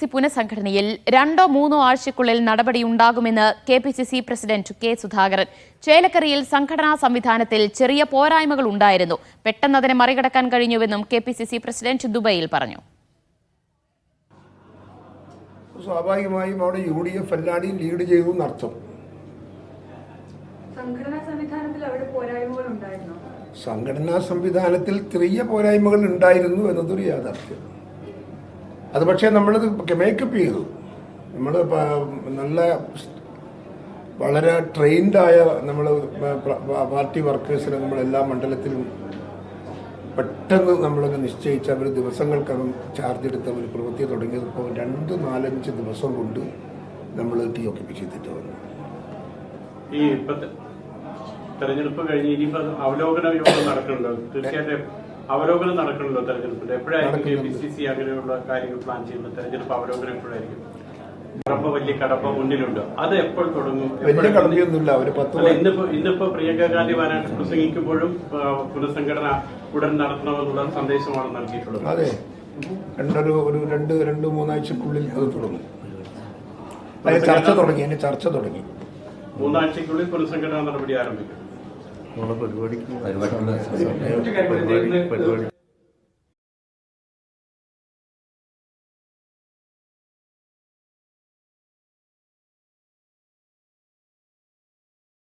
C പുനഃസംഘടനയിൽ രണ്ടോ മൂന്നോ ആഴ്ചയ്ക്കുള്ളിൽ നടപടിയുണ്ടാകുമെന്ന് K P C C president K Sudhakaran. ചേലക്കരയിൽ സംഘടനാ സംവിധാനത്തിൽ ചെറിയ പോരായ്മകൾ ഉണ്ടായിരുന്നു. പെട്ടെന്ന് അതിനെ മറികടക്കാൻ കഴിഞ്ഞുവെന്നും K P C C president ദുബൈയിൽ പറഞ്ഞു. സ്വാഭാവികമായും അവിടെ യു ഡി എഫ് അല്ലാടി ലീഡ് ചെയ്തു എന്നർത്ഥം. സംഘടനാ സംവിധാനത്തിൽ അവിടെ പോരായ്മകൾ ഉണ്ടായിരുന്നോ? സംഘടനാ സംവിധാനത്തിൽ ചെറിയ പോരായ്മകൾ ഉണ്ടായിരുന്നു എന്നതൊരു യാഥാർത്ഥ്യം. അത് പക്ഷേ നമ്മളത് മേക്കപ്പ് ചെയ്തു. നമ്മൾ നല്ല വളരെ ട്രെയിൻഡായ നമ്മൾ പാർട്ടി വർക്കേഴ്സിനെ നമ്മൾ എല്ലാ മണ്ഡലത്തിലും പെട്ടെന്ന് നമ്മളങ്ങ് നിശ്ചയിച്ച് അവർ ദിവസങ്ങൾക്കകം ചാർജ് എടുത്ത് അവർ പ്രവൃത്തി തുടങ്ങിയതിപ്പോൾ രണ്ട് നാലഞ്ച് ദിവസം കൊണ്ട് നമ്മൾ ടീ ഓക്കിപ്പ് ചെയ്തിട്ട് വന്നു. ഈ തെരഞ്ഞെടുപ്പ് കഴിഞ്ഞ് ഇനിയിപ്പോ അവലോകന യോഗം നടക്കുന്നുണ്ടോ? തീർച്ചയായിട്ടും അവലോകനം നടക്കണല്ലോ തെരഞ്ഞെടുപ്പിൽ എപ്പോഴായിരിക്കും കെ പി സി സി അങ്ങനെയുള്ള കാര്യങ്ങൾ പ്ലാൻ ചെയ്യുന്നത്? തെരഞ്ഞെടുപ്പ് അവലോകനം എപ്പോഴായിരിക്കും? കടപ്പ വലിയ കടപ്പ മുന്നിലുണ്ട്? അത് എപ്പോൾ തുടങ്ങും? വലിയ കടമ്പയൊന്നുമില്ല അവർ പത്ത് ഇന്നിപ്പോ ഇന്നിപ്പോ പ്രിയങ്ക ഗാന്ധി വയനാട്ടിൽ പ്രസംഗിക്കുമ്പോഴും പുനഃസംഘടന ഉടൻ നടത്തണമെന്നുള്ള സന്ദേശമാണ് നൽകിയിട്ടുള്ളത്. അതെ. രണ്ടൊരു ഒരു രണ്ട് രണ്ട് മൂന്നാഴ്ചക്കുള്ളിൽ അത് തുടങ്ങും. ചർച്ച തുടങ്ങി. അതിന് ചർച്ച തുടങ്ങി. മൂന്നാഴ്ചക്കുള്ളിൽ പുനഃസംഘടനാ നടപടി ആരംഭിക്കും. നമ്മളെ പരിപാടിക്ക് പരിപാടി പരിപാടി